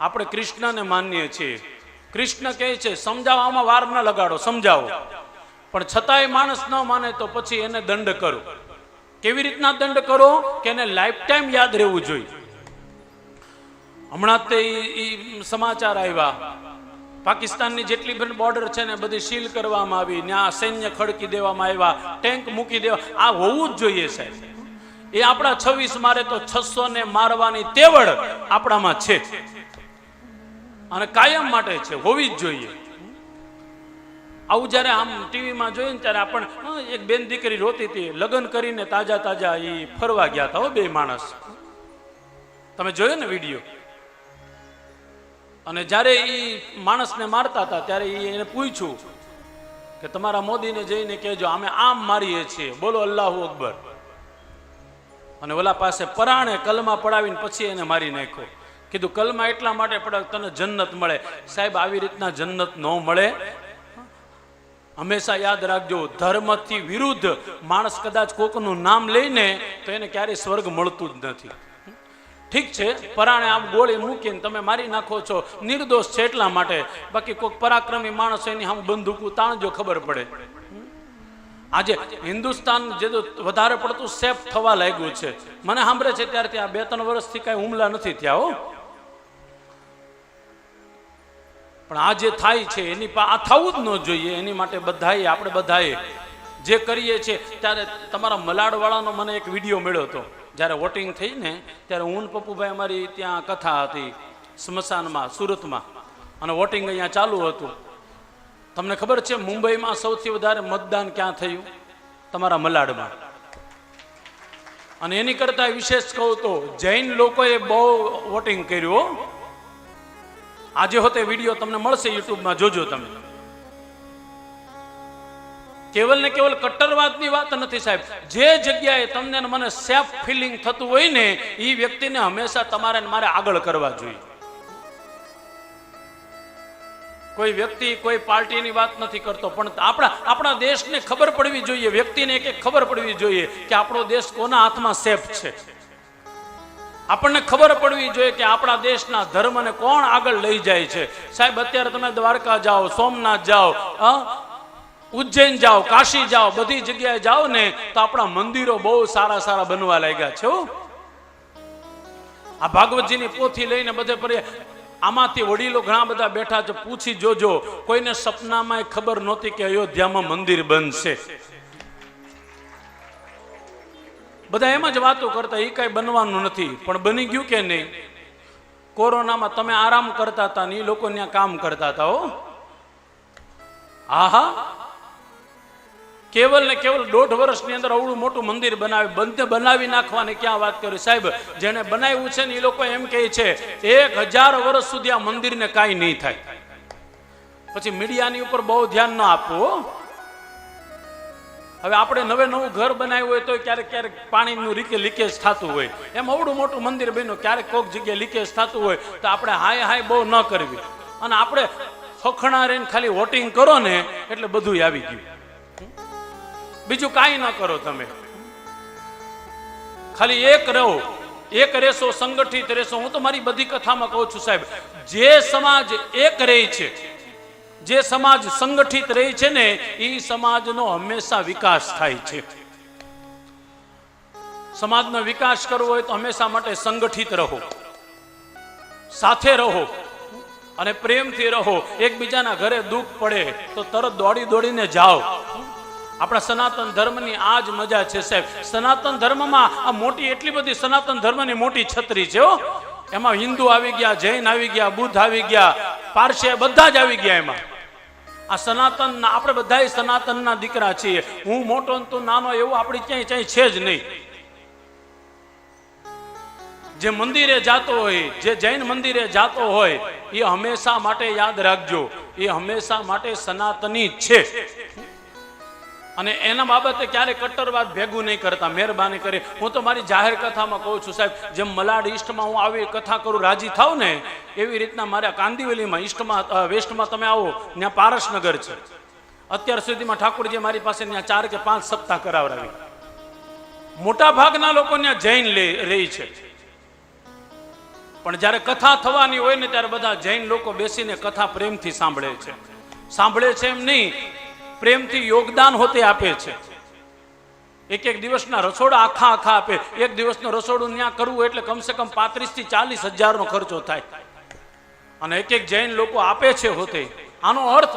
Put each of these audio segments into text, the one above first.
આપણે કૃષ્ણને માનીએ છીએ. કૃષ્ણ કહે છે, સમજાવવામાં વાર ન લગાડો, સમજાવો. પણ છતાંય માણસ ન માને તો પછી એને દંડ કરો. કેવી રીતના દંડ કરો કે એને લાઈફ ટાઈમ યાદ રહેવું જોઈએ? હમણાં તે સમાચાર આવ્યા. પાકિસ્તાનની જેટલી પણ બોર્ડર છે ને, બધી સીલ કરવામાં આવી. ત્યાં સૈન્ય ખડકી દેવામાં આવ્યા. ટેન્ક મૂકી દેવા. આ હોવું જ જોઈએ સાહેબ. એ આપણા છવ્વીસ મારે તો છસો ને મારવાની તેવડ આપણામાં છે. અને કાયમ માટે છે, હોવી જ જોઈએ. આવું જ્યારે આમ ટીવીમાં જોઈએ ને ત્યારે આપણે એક બેન દીકરી રોતી હતી, લગ્ન કરીને તાજા તાજા એ ફરવા ગયા હતા હો બે માણસ. તમે જોયો ને વીડિયો? અને જ્યારે એ માણસને મારતા હતા, ત્યારે એને પૂછ્યું કે તમારા મોદીને જઈને કહેજો, અમે આમ મારીએ છીએ. બોલો, અલ્લાહુ અકબર. અને ઓલા પાસે પરાણે કલમા પડાવીને પછી એને મારી નાખ્યો. કીધું, કલમા એટલા માટે પડે તને જન્નત મળે. સાહેબ, આવી રીતના જન્નત ન મળે. હંમેશા યાદ રાખજો, ધર્મથી વિરુદ્ધ માણસ કદાચ કોકનું નામ લઈને તો એને ક્યારેય સ્વર્ગ મળતું જ નથી. ઠીક છે, પરાણે આમ ગોળી મૂકીને તમે મારી નાખો છો, નિર્દોષ છે એટલા માટે. બાકી કોઈક પરાક્રમી માણસ એની આમ બંદૂકું તાણજો ખબર પડે. આજે હિન્દુસ્તાન જે વધારે પડતું સેફ થવા લાગ્યું છે. મને સાંભળે છે ત્યારથી આ બે ત્રણ વર્ષથી કાંઈ હુમલા નથી થયા હો. પણ આ જે થાય છે, એની આ થવું જ ન જોઈએ. એની માટે બધાએ, આપણે બધાએ જે કરીએ છીએ ત્યારે તમારા મલાડવાળાનો મને એક વીડિયો મળ્યો હતો. જ્યારે વોટિંગ થઈ ને ત્યારે હું પપ્પુભાઈ અમારી ત્યાં કથા હતી, સ્મશાનમાં, સુરતમાં. અને વોટિંગ અહીંયા ચાલુ હતું. તમને ખબર છે, મુંબઈમાં સૌથી વધારે મતદાન ક્યાં થયું? તમારા મલાડમાં. અને એની કરતાં વિશેષ કહું તો, જૈન લોકોએ બહુ વોટિંગ કર્યું. આજે હોતે વીડિયો તમને મળશે યુટ્યુબમાં, જોજો તમે. કેવલ ને કેવલ કટ્ટરવાદની વાત નથી સાહેબ. જે જગ્યાએ તમને મને સેફ ફિલિંગ થતું હોય ને એ વ્યક્તિને હંમેશા તમારે મારે આગળ કરવા જોઈએ. કોઈ વ્યક્તિ, કોઈ પાર્ટીની વાત નથી કરતો, પણ આપણા આપણા દેશને ખબર પડવી જોઈએ, વ્યક્તિને એક ખબર પડવી જોઈએ કે આપણો દેશ કોના હાથમાં સેફ છે. આપણને ખબર પડવી જોઈએ કે આપણા દેશના ધર્મને કોણ આગળ લઈ જાય છે. સાહેબ, અત્યારે તમે દ્વારકા જાઓ, સોમનાથ જાઓ ઉજ્જૈન જાઓ, કાશી જાઓ, બધી જગ્યાએ જાઓ ને તો આપણા મંદિરો બહુ સારા સારા બનવા લાગ્યા છે. આ ભાગવતજીની પોથી લઈને બધે પરે આમાંથી વડીલો ઘણા બધા બેઠા છે, પૂછી જોજો. કોઈને સપનામાં ખબર નહોતી કે અયોધ્યામાં મંદિર બનશે. બધા એમ જ વાતો કરતા એ કઈ બનવાનું નથી. પણ બની ગયું કે નહીં? કોરોનામાં તમે આરામ કરતા હતા ને એ લોકો ત્યાં કામ કરતા હતા, હો. આહા. કેવલ ને કેવલ દોઢ વર્ષની અંદર અવળું મોટું મંદિર બનાવી બંધ બનાવી નાખવાની ક્યાં વાત કરી? સાહેબ જેને બનાવ્યું છે ને એ લોકો એમ કહે છે, એક હજાર વર્ષ સુધી આ મંદિરને કાંઈ નહીં થાય. પછી મીડિયાની ઉપર બહુ ધ્યાન ન આપવું. હવે આપણે નવે નવું ઘર બનાવ્યું હોય તો ક્યારેક ક્યારેક પાણીનું રીકે લીકેજ થતું હોય. એમ અવડું મોટું મંદિર બન્યું, ક્યારેક કોઈક જગ્યાએ લીકેજ થતું હોય, તો આપણે હાય હાય બહુ ન કરવી. અને આપણે ખખણા રહીને ખાલી વોટિંગ કરો ને, એટલે બધું આવી ગયું. બીજું કાંઈ ન કરો તમે. ખાલી એક રહો. એક રહેશો સંગઠિત રહેશો હું તો મારી બધી કથામાં કહું છું સાહેબ, જે સમાજ એક રહે છે જે સમાજ સંગઠિત રહે છે ને એ સમાજનો હંમેશા વિકાસ થાય છે. સમાજનો વિકાસ કરવો હોય તો હંમેશા માટે સંગઠિત રહો. સાથે રહો અને પ્રેમથી રહો. એકબીજાના ઘરે દુઃખ પડે તો તરત દોડી દોડીને જાઓ. આપણા સનાતન ધર્મની આ જ મજા છે સાહેબ. સનાતન ધર્મમાં આ મોટી એટલી બધી સનાતન ધર્મની મોટી છત્રી છે એમાં હિન્દુ આવી ગયા, જૈન આવી ગયા, બુદ્ધ આવી ગયા પારસે બધા જ આવી ગયા એમાં. આ સનાતન આપણે બધા સનાતનના દીકરા છીએ. હું મોટો તું નાનો એવું આપણી ક્યાંય ક્યાંય છે જ નહીં. જે મંદિરે જાતો હોય, જે જૈન મંદિરે જાતો હોય, એ હંમેશા માટે યાદ રાખજો. એ હંમેશા માટે સનાતની છે. અને એના બાબતે ક્યારે કટ્ટરવાદ ભેગું નહીં કરતા, મહેરબાની કરી. હું તો મારી જાહેર કથામાં કહું છું, સાહેબ, જેમ મલાડ ઈસ્ટમાં હું આવી કથા કરું, રાજી થાવ ને, એવી રીતના મારા કાંદીવેલીમાં ઈસ્ટમાં વેસ્ટમાં તમે આવો, ત્યાં પારસનગર છે. અત્યાર સુધીમાં ઠાકોરજી મારી પાસે ત્યાં ચાર કે પાંચ સપ્તાહ કરાવરાવી મોટા ભાગના લોકો ત્યાં જૈન લે, રહી છે. પણ જ્યારે કથા થવાની હોય ને, ત્યારે બધા જૈન લોકો બેસીને કથા પ્રેમથી સાંભળે છે. સાંભળે છે એમ નહીં પ્રેમથી યોગદાન હોતે આપે છે. એક એક દિવસના રસોડા આખા આખા આપે. એક દિવસનું રસોડું ત્યાં કરવું એટલે કમસે કમ પાંત્રીસથી ચાલીસ હજારનો ખર્ચો થાય. અને એક એક જૈન લોકો આપે છે હોતે. આનો અર્થ,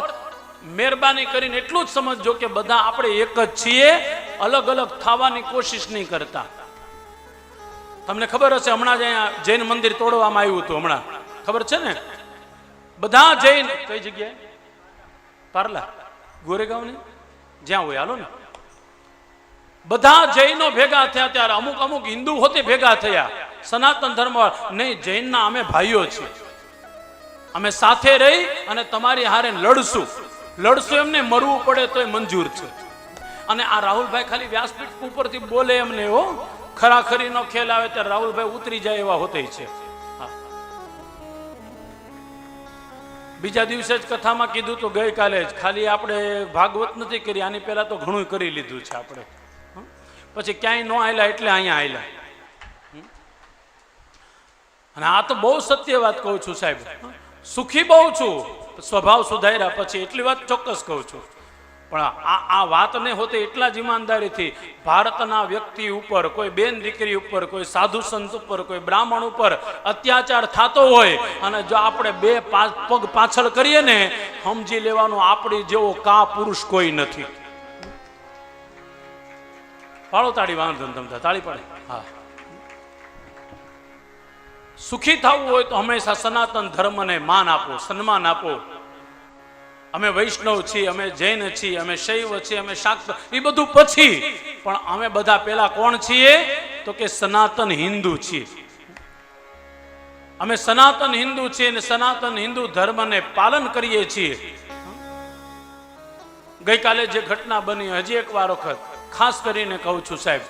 મહેરબાની કરીને એટલું જ સમજજો કે બધા આપણે એક જ છીએ, અલગ અલગ થવાની કોશિશ નહીં કરતા. તમને ખબર હશે, હમણાં જ અહીંયા જૈન મંદિર તોડવામાં આવ્યું હતું હમણાં. ખબર છે ને? બધા જૈન, કઈ જગ્યાએ? પાર્લા. ગોરેગાંવની? જ્યાં હોય, હાલો ને. બધા જૈનો ભેગા થયા ત્યારે અમુક અમુક હિન્દુ હોતે ભેગા થયા. સનાતન ધર્મ નહીં, જૈનના અમે ભાઈઓ છીએ. અમે સાથે રહી અને તમારી હારે લડશું. લડશું એમને મરવું પડે તોય મંજૂર છે. અને આ રાહુલભાઈ ખાલી વ્યાસપીઠ ઉપરથી બોલે એમને હો. ખરાખરીનો ખેલ આવે ત્યારે રાહુલભાઈ ઉતરી જાય એવા હોતે છે. બીજા દિવસે જ કથામાં કીધું તો ગઈકાલે જ. ખાલી આપણે ભાગવત નથી કરી, આની પહેલાં તો ઘણું કરી લીધું છે આપણે. પછી ક્યાંય ન આવેલા એટલે અહીંયા આવેલા અને આ તો બહુ સત્ય વાત કહું છું સાહેબ? સુખી બહુ છું. સ્વભાવ સુધાર્યા પછી એટલી વાત ચોક્કસ કહું છું. પણ આ આ વાતને હોતે એટલા જ ઈમાનદારીથી ભારતના વ્યક્તિ ઉપર, કોઈ બેન દીકરી ઉપર, કોઈ સાધુ સંત ઉપર, કોઈ બ્રાહ્મણ ઉપર અત્યાચાર થતો હોય અને જો આપણે બે પગ પાછળ કરીએ ને, સમજી લેવાનું આપણી જેવો કા પુરુષ કોઈ નથી. પાડો તાળી, વાંધો તમે તાળી પાડે. હા. સુખી થવું હોય તો હંમેશા સનાતન ધર્મને માન આપો, સન્માન આપો. અમે વૈષ્ણવ છીએ, અમે જૈન છીએ, અમે શૈવ છીએ, અમે શાક્ત, એ બધું પછી. પણ અમે બધા પેલા કોણ છીએ? તો કે સનાતન હિન્દુ છીએ. અમે સનાતન હિન્દુ છીએ સનાતન હિન્દુ ધર્મને પાલન કરીએ છીએ. ગઈકાલે જે ઘટના બની, હજી એક વાર વખત, ખાસ કરીને કહું છું સાહેબ,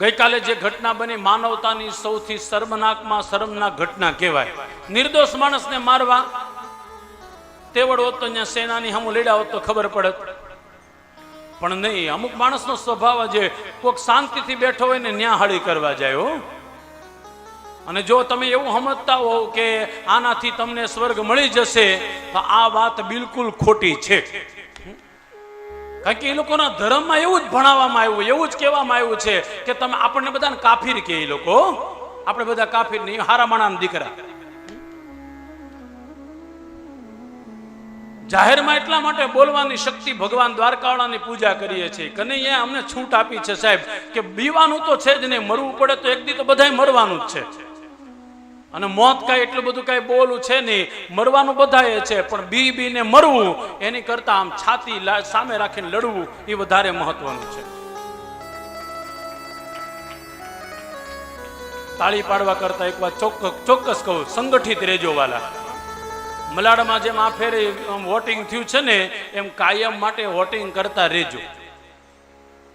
ગઈકાલે જે ઘટના બની, માનવતાની સૌથી શર્મનાકમાં શર્મનાક ઘટના કહેવાય. નિર્દોષ માણસને મારવા તેવડ હોત તો અહીંયા સેનાની હમું લેડા હોત તો ખબર પડત. પણ નહીં, અમુક માણસનો સ્વભાવ જે કોઈક શાંતિથી બેઠો હોય ને ન્યા હળી કરવા જાય, હો. અને જો તમે એવું સમજતા હો કે આનાથી તમને સ્વર્ગ મળી જશે, તો આ વાત બિલકુલ ખોટી છે. કારણ કે એ લોકોના ધર્મમાં એવું જ ભણાવવામાં આવ્યું, એવું જ કહેવામાં આવ્યું છે કે તમે આપણને બધાને કાફીર કે એ લોકો આપણે બધા કાફીર નહીં હારા માણાના દીકરા. જાહેરમાં એટલા માટે બોલવાની શક્તિ ભગવાન દ્વારકાવાળાની પૂજા કરીએ છીએ. કનૈયા અમને છૂટ આપી છે સાહેબ કે બીવાનું તો છે જ નહીં, મરવું પડે તો એક દી તો બધાય મરવાનું જ છે. અને મોત કાંઈ એટલું બધું કાંઈ બોલું છે નહીં, મરવાનું બધાએ છે, પણ બી બીને મરવું, એની કરતા આમ છાતી સામે રાખીને લડવું, એ વધારે મહત્વનું છે. તાળી પાડવા કરતા એક વાત ચોક્કસ ચોક્કસ કહું, સંગઠિત રેજો વાલા. મલાડમાં જેમ આ ફેરે વોટિંગ થયું છે ને, એમ કાયમ માટે વોટિંગ કરતા રહેજો.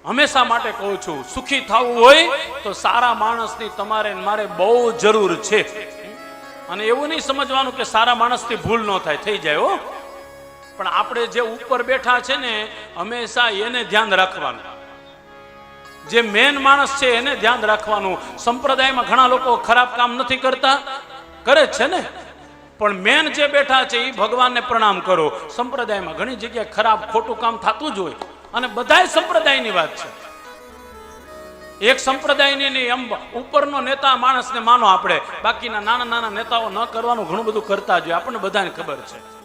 હંમેશા માટે કહું છું, સુખી થવું હોય તો સારા માણસની તમારે મારે બહુ જરૂર છે. અને એવું નહીં સમજવાનું કે સારા માણસથી ભૂલ ન થાય, થઈ જાય હો. પણ આપણે જે ઉપર બેઠા છે ને, હંમેશા એને ધ્યાન રાખવાનું. જે મેન માણસ છે એને ધ્યાન રાખવાનું. સંપ્રદાયમાં ઘણા લોકો ખરાબ કામ નથી કરતા. કરે છે ને. પણ મેન જે બેઠા છે એ ભગવાનને પ્રણામ કરો. સંપ્રદાયમાં ઘણી જગ્યાએ ખરાબ ખોટું કામ થતું જ હોય. અને બધાય સંપ્રદાયની વાત છે. એક સંપ્રદાયની નહીં એમ ઉપરનો નેતા માણસને માનો આપણે. બાકીના નાના નાના નેતાઓ ન કરવાનું ઘણું બધું કરતા જોઈએ આપણને બધાને ખબર છે.